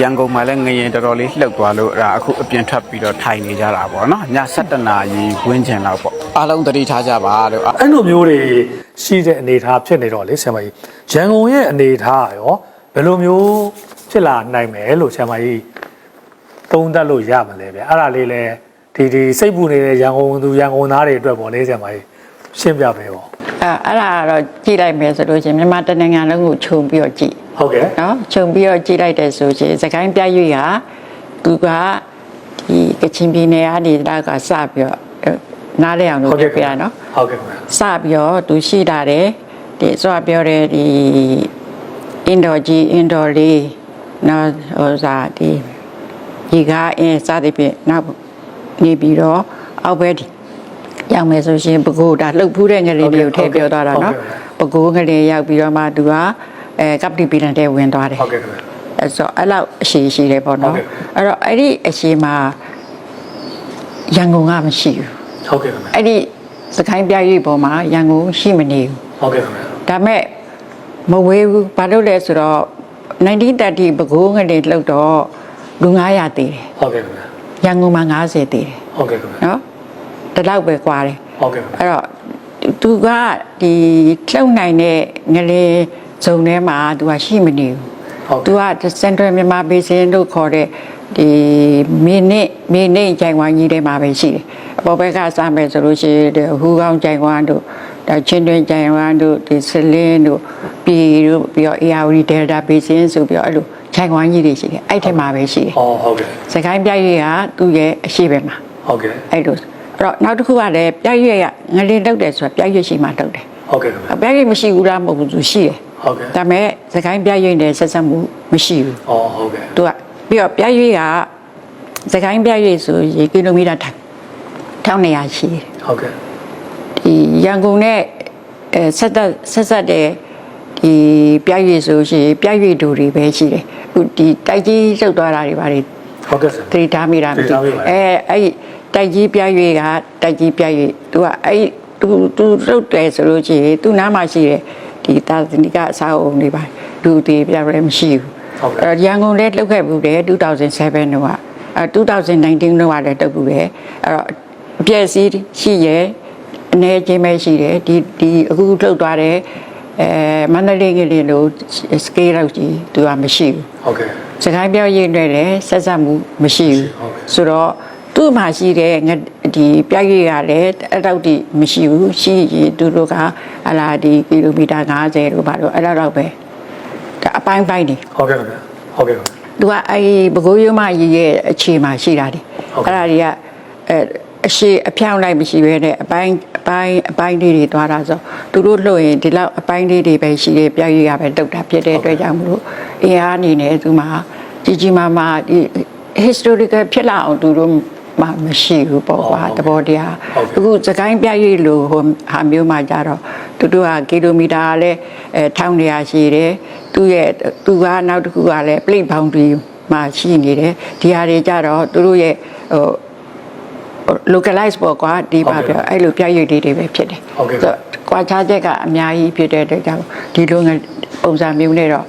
ရန်ကုန်မှာလည်းငရင်တော်တော်လေးလှုပ်သွားလို့အဲ့ဒါအခုအပြင်ထွက်ပြီးတော့ထိုင်နေကြတာပေါ့နော်ည7နာရီဝန်းကျင်လောက်ပေါ့အားလုံးသတိထားကြပါလို့အဲ့လိုမျိုးတွေရှိတဲ့အနေအထားဖြစ်နေတော့လေဆရာမကြီးရန်ကုန်ရဲ့အနေအထားရောဘယ်လိုမျိုးဖြစ်လာနိုင်မယ်လို့ဆရာမကြီးသုံးသပ်လို့ရမလဲဗျအဲ့ဒါလေးလဲဒီဒီစိတ်ပူနေတဲ့ရန်ကုန်သူရန်ကုန်သားတွေအတွက်ပေါ့လေဆရာမကြီးရှင်းပြပေးပေါ့အဲအဲ့ဒါကတော့ကြည့်လိုက်မယ်ဆိုလို့ချင်းမြန်မာတစ်နိုင်ငံလုံးကိုခြုံပြီးတော့ကြည့် ဟုတ်ကဲ့နော်ခြုံပြီးတော့ကြည့်လိုက်တဲ့ဆိုချင်းစကိုင်းပြရွေးဟာသူကဒီကချင်ပြည်နယ်ကနေတကစပြီးတော့အဲနားလည်အောင်လုပ်ပြပြရနော်ဟုတ်ကဲ့ခင်ဗျာစပြီးတော့သူရှိတာတယ်ဒီဆိုပြောတဲ့ဒီအင်ဒိုဂျီအင်ဒိုလေးနော်ဟိုစားဒီဒီကအင်းစသည်ဖြင့်နောက်နေပြီးတော့အောက်ဘက်ဒီရောက်မယ်ဆိုရှင်ပကိုးဒါလှုပ်ဖူးတဲ့ငလေးတွေကိုထည့်ပြောသွားတာနော်ပကိုးငလေးရောက်ပြီးတော့မှသူက အဲကပတိပီလန်တဲ့ဝင်သွားတယ်ဟုတ်ကဲ့ခင်ဗျာ အဲ့ဆိုအဲ့လောက်အရှိရှိတယ်ပေါ့နော်ဟုတ်ကဲ့ အဲ့တော့အဲ့ဒီအရှိမှာရန်ကုန်ကမရှိဘူးဟုတ်ကဲ့ခင်ဗျာအဲ့ဒီစကိုင်းပြရွေးပေါ်မှာရန်ကုန်ရှိမနေဘူး ဟုတ်ကဲ့ခင်ဗျာ ဒါမဲ့မဝေးဘူးဘာလို့လဲဆိုတော့1930ပဲခူးငနေလှုပ်တော့လူ900တည်တယ်ဟုတ်ကဲ့ခင်ဗျာရန်ကုန်မှာ90တည်တယ်ဟုတ်ကဲ့ခင်ဗျာနော်ဒီလောက်ပဲကွာတယ်ဟုတ်ကဲ့ခင်ဗျာအဲ့တော့သူကဒီလှုပ်နိုင်တဲ့ငလေ ဇုံထဲမှာသူကရှိမနေဘူးဟုတ်သူက Central Myanmar Basin လို့ခေါ်တဲ့ဒီမိနစ်မိနစ်ကြိုင်ဝိုင်းကြီးထဲမှာပဲရှိတယ်အပေါ်ဘက်ကစမယ်ဆိုလို့ရှိရင်ဒီဟူကောင်းကြိုင်ဝိုင်းတို့ဒါချင်းတွင်ကြိုင်ဝိုင်းတို့ဒီစလင်းတို့ပြည်တို့ပြီးတော့ ARD Delta Basin ဆိုပြီးတော့အဲ့လိုကြိုင်ဝိုင်းကြီးတွေရှိတယ်အဲ့ထဲမှာပဲရှိတယ်အော်ဟုတ်ကဲ့စကိုင်းပြရွေးကသူ့ရဲ့အရှိပဲမှာဟုတ်ကဲ့အဲ့လိုအဲ့တော့နောက်တစ်ခုကလည်းပြရွေးကငလင်းတုတ်တယ်ဆိုတာပြရွေးရှိမှတုတ်တယ်ဟုတ်ကဲ့ခင်ဗျာပြရွေးမရှိဘူးလားမဟုတ်ဘူးသူရှိတယ် ဟုတ်ကဲ့ဒါပေမဲ့စကိုင်းပြရွေးနဲ့ဆက်ဆက်မှုမရှိဘူးအော်ဟုတ်ကဲ့သူကပြီးတော့ပြရွေးကစကိုင်းပြရွေးဆိုရေကီလိုမီတာတစ်1200ရှိတယ်ဟုတ်ကဲ့ဒီရန်ကုန်နဲ့အဲဆက်သက်ဆက်ဆက်တဲ့ဒီပြရွေးဆိုရှင်ပြရွေးတူတွေပဲရှိတယ်အခုဒီတိုက်ကြီးရုပ်သွားတာတွေပါတွေဟုတ်ကဲ့ဆရာသတိထားမိတာမသတိသိထားမိဘူးပါတယ်အဲအဲ့ဒီတိုက်ကြီးပြရွေးကတိုက်ကြီးပြရွေးသူကအဲ့ဒီသူသူရုပ်တယ်ဆိုလို့ရှိရင်သူနားမှာရှိတဲ့ ဒီသာသနိကအစာအုံတွေပါလူတွေပြရဲမရှိဘူးဟုတ်ကဲ့အဲ့ရန်ကုန်လည်းလှုပ်ခဲ့ဘူးတယ်2007တော့ကအဲ2019တော့ကလည်းတုပ်ဘူးတယ်အဲ့တော့အပြည့်စည်းရှိရဲ့အနေချင်းပဲရှိတယ်ဒီဒီအခုလှုပ်သွားတဲ့အဲမန္တလေးကလေးလို့ scale လောက်ကြီးသူကမရှိဘူးဟုတ်ကဲ့စကိုင်းပြောရည်နဲ့လည်းဆက်ဆက်မှုမရှိဘူးဟုတ်ကဲ့ဆိုတော့သူ့မှာရှိတဲ့ငါ ဒီပြိုက်ရည်ကလည်းအဲ့တော့တိမရှိဘူးရှိရင်သူတို့ကဟလာဒီကီလိုမီတာ90တို့ဘာလို့အဲ့တော့ပဲဒါအပိုင်းပိုင်းနေဟုတ်ကဲ့ခင်ဗျာဟုတ်ကဲ့ခင်ဗျာသူကအဲ့ဒီဘကိုးရုံးမရည်ရဲ့အခြေမှာရှိတာဒီဟုတ်ကဲ့အဲ့ဒါတွေကအဲအရှိအဖြောင်းလိုက်မရှိဘဲနဲ့အပိုင်းအပိုင်းအပိုင်းလေးတွေသွားတာဆိုသူတို့လှုပ်ရင်ဒီလောက်အပိုင်းလေးတွေပဲရှိတယ်ပြိုက်ရည်ကပဲတုတ်တာဖြစ်တဲ့အတွက်ကြောင့်မလို့အင်အားအနေနဲ့သူမှာကြီးကြီးမားမားဒီ historical ဖြစ်လာအောင်သူတို့ မှမရှိဘူးပေါ့ကွာတဘောတရားဟုတ်ကဲ့အခုစကိုင်းပြရွေးလို့ဟိုဟာမျိုးမှကြတော့သူတို့ကကီလိုမီတာကလည်းအဲ1200ရှိတယ်သူရဲ့သူကနောက်တစ်ခုကလည်း plate boundary မှာရှိနေတယ်ဒီဟာတွေကြတော့သူတို့ရဲ့ဟို localize ပေါ့ကွာဒီပါပြောအဲ့လိုပြရွေးလေးတွေပဲဖြစ်တယ်ဟုတ်ကဲ့ဆိုတော့ကွာခြားချက်ကအများကြီးဖြစ်တဲ့အတွက်ကြောင့်ဒီလိုငယ်ပုံစံမျိုးနဲ့တော့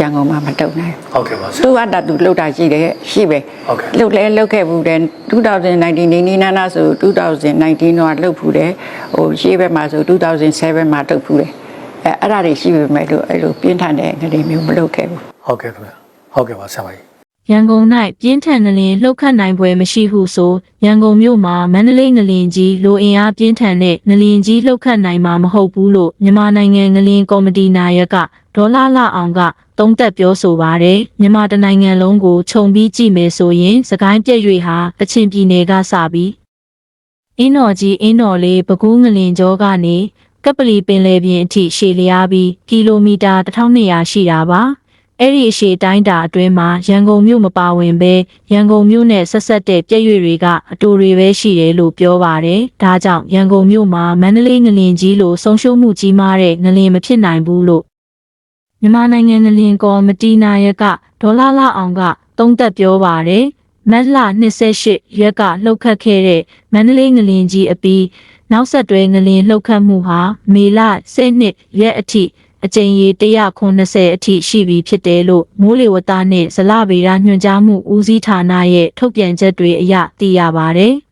ရန်ကုန်မှာမတုံနိုင်ဘူးဟုတ်ကဲ့ပါဆရာသူကတတူလှုပ်တာရှိတယ်ရှိပဲဟုတ်ကဲ့လှုပ်လဲလှုပ်ခဲ့ဘူးတယ်2019နေနေနာနာဆို2019တော့လှုပ်ဖူးတယ်ဟိုရှေ့ဘက်မှာဆို2007မှာလှုပ်ဖူးတယ်အဲအဲ့ဒါတွေရှိပေမဲ့လို့အဲ့လိုပြင်းထန်တဲ့ငရေမျိုးမလှုပ်ခဲ့ဘူးဟုတ်ကဲ့ခင်ဗျာဟုတ်ကဲ့ပါဆရာမကြီး ရန်ကုန်၌ပြင်းထန်ငလင်လှုပ်ခတ်နိုင်ပွဲမရှိဟုဆိုရန်ကုန်မြို့မှာမန္တလေးငလင်ကြီးလိုအင်အားပြင်းထန်တဲ့ငလင်ကြီးလှုပ်ခတ်နိုင်မှာမဟုတ်ဘူးလို့မြန်မာနိုင်ငံငလင်ကော်မတီနာယကဒေါ်လာလာအောင်ကသုံးသက်ပြောဆိုပါတယ်မြန်မာတနိုင်ငံလုံးကိုခြုံပြီးကြည့်မယ်ဆိုရင်စကိုင်းပြည့်ရွေဟာကချင်ပြည်နယ်ကစပြီးအင်းတော်ကြီးအင်းတော်လေးပဲခူးငလင်ကျောကနေကပလီပင်လယ်ပြင်အထိရှည်လျားပြီးကီလိုမီတာ1200ရှိတာပါ အဲ့ဒီအရှည်တိုင်းတာအတွင်းမှာရန်ကုန်မြို့မပါဝင်ပဲရန်ကုန်မြို့နဲ့ဆက်ဆက်တဲ့ပြည့်ရွေတွေကအတူတွေပဲရှိတယ်လို့ပြောပါတယ်ဒါကြောင့်ရန်ကုန်မြို့မှာမန္တလေးငလင်ကြီးလိုဆုံးရှုံးမှုကြီးမားတဲ့ငလင်မဖြစ်နိုင်ဘူးလို့မြန်မာနိုင်ငံငလင်ကော်မတီနာယကဒေါ်လာလာအောင်ကသုံးသက်ပြောပါတယ်မတ်လ28ရက်ကလှုပ်ခတ်ခဲ့တဲ့မန္တလေးငလင်ကြီးအပြီးနောက်ဆက်တွဲငလင်လှုပ်ခတ်မှုဟာမေလ12ရက်အထိအ အကြိမ်ရေ190အထိရှိပြီဖြစ်တယ်လို့မိုးလေဝသနှင့်ဇလဗေဒညွှန်ကြားမှုဦးစီးဌာနရဲ့ထုတ်ပြန်ချက်တွေအရသိရပါတယ်။